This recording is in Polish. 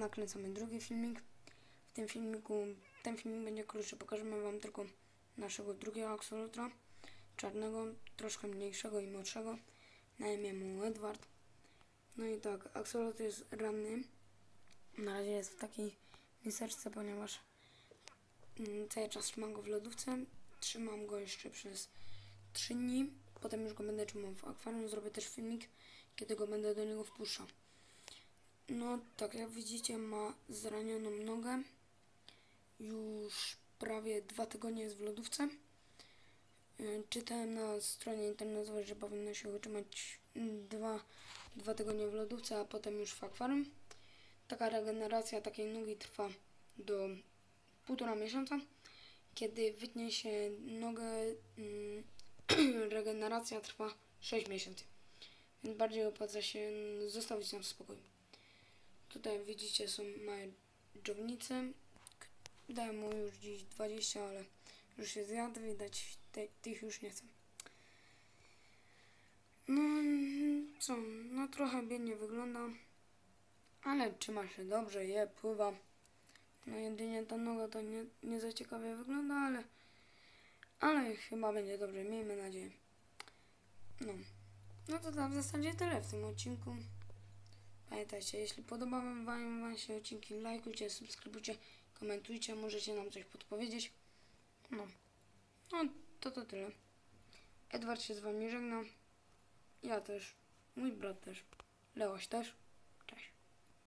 nakręcamy drugi filmik. W tym filmiku, ten filmik będzie krótszy, pokażemy wam tylko naszego drugiego aksolotra, czarnego, troszkę mniejszego i młodszego, na imię mu Edward. No i tak, aksolot jest ranny, na razie jest w takiej miseczce, ponieważ mm, cały czas trzymam go w lodówce, trzymam go jeszcze przez 3 dni, potem już go będę trzymał w akwarium, zrobię też filmik, kiedy go będę do niego wpuszczał. No, tak jak widzicie, ma zranioną nogę. Już prawie dwa tygodnie jest w lodówce. Y, Czytałem na stronie internetowej, że powinno się utrzymać mm, dwa, dwa tygodnie w lodówce, a potem już w akwarium. Taka regeneracja takiej nogi trwa do półtora miesiąca. Kiedy wytnie się nogę, mm, regeneracja trwa 6 miesięcy. Więc bardziej opłaca się zostawić nam w spokoju. Tutaj widzicie są małe dżownice. Dałem mu już dziś 20, ale już się zjadł, widać te, tych już nie chcę. No co, no trochę biednie wygląda, ale trzyma się dobrze, je, pływa. No jedynie ta noga to nie, nie za ciekawie wygląda, ale, ale chyba będzie dobrze, miejmy nadzieję. No, no to tak w zasadzie tyle w tym odcinku. Pamiętajcie, jeśli podobały wam, się odcinki, lajkujcie, subskrybujcie, komentujcie, możecie nam coś podpowiedzieć. No, no to to tyle. Edward się z wami żegna. Ja też. Mój brat też. Leoś też.